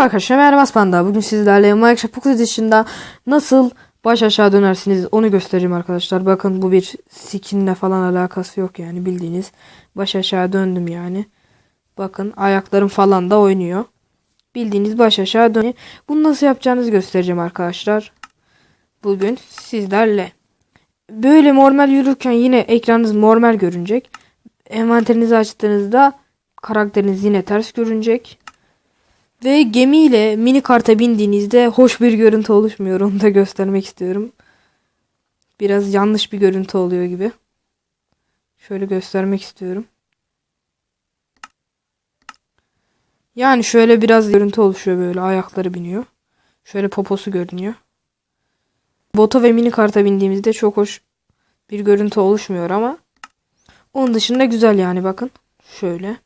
Merhaba arkadaşlar, merhaba Panda. Bugün sizlerle Minecraft Pocket Edition'da nasıl baş aşağı dönersiniz onu göstereceğim arkadaşlar. Bakın bu bir skinle falan alakası yok yani bildiğiniz. Baş aşağı döndüm yani. Bakın ayaklarım falan da oynuyor. Bildiğiniz baş aşağı dön. Bunu nasıl yapacağınızı göstereceğim arkadaşlar. Bugün sizlerle. Böyle normal yürürken yine ekranınız normal görünecek. Envanterinizi açtığınızda karakteriniz yine ters görünecek. Ve gemiyle mini karta bindiğinizde hoş bir görüntü oluşmuyor. Onu da göstermek istiyorum. Biraz yanlış bir görüntü oluyor gibi. Şöyle göstermek istiyorum. Yani şöyle biraz görüntü oluşuyor böyle. Ayakları biniyor. Şöyle poposu görünüyor. Bota ve mini karta bindiğimizde çok hoş bir görüntü oluşmuyor ama onun dışında güzel yani bakın. Şöyle.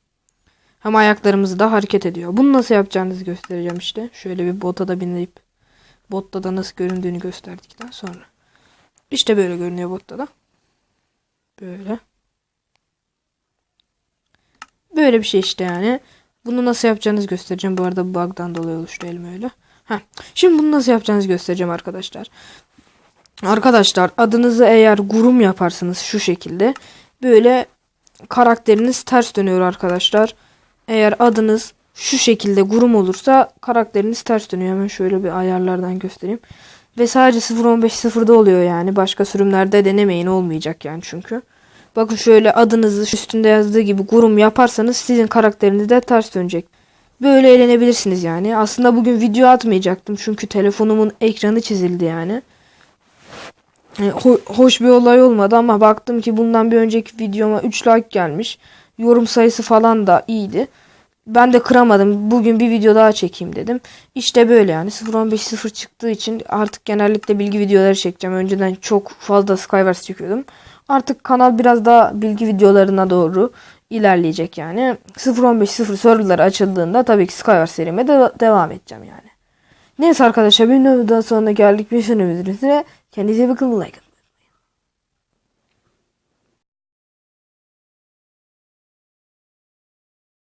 Hem ayaklarımız da hareket ediyor. Bunu nasıl yapacağınızı göstereceğim işte. Şöyle bir bota da binip botta da nasıl göründüğünü gösterdikten sonra. İşte böyle görünüyor botta da. Böyle. Böyle bir şey işte yani. Bunu nasıl yapacağınızı göstereceğim. Bu arada bug'dan dolayı oluştu elim öyle. Heh. Şimdi bunu nasıl yapacağınızı göstereceğim arkadaşlar. Arkadaşlar adınızı eğer gurum yaparsınız şu şekilde. Böyle karakteriniz ters dönüyor arkadaşlar. Eğer adınız şu şekilde gurum olursa karakteriniz ters dönüyor. Hemen şöyle bir ayarlardan göstereyim. Ve sadece 0.15.0'da oluyor yani. Başka sürümlerde denemeyin olmayacak yani çünkü. Bakın şöyle adınızı üstünde yazdığı gibi gurum yaparsanız sizin karakteriniz de ters dönecek. Böyle eğlenebilirsiniz yani. Aslında bugün video atmayacaktım çünkü telefonumun ekranı çizildi yani. E, ho- hoş bir olay olmadı ama baktım ki bundan bir önceki videoma 3 like gelmiş. Yorum sayısı falan da iyiydi. Ben de kıramadım. Bugün bir video daha çekeyim dedim. İşte böyle yani 0.15.0 çıktığı için artık genellikle bilgi videoları çekeceğim. Önceden çok fazla Skywars çekiyordum. Artık kanal biraz daha bilgi videolarına doğru ilerleyecek yani. 0.15.0 serverları açıldığında tabii ki Skywars serime de devam edeceğim yani. Neyse arkadaşlar bir daha sonuna geldik. Bir sonraki videoda kendinize bakın. Like.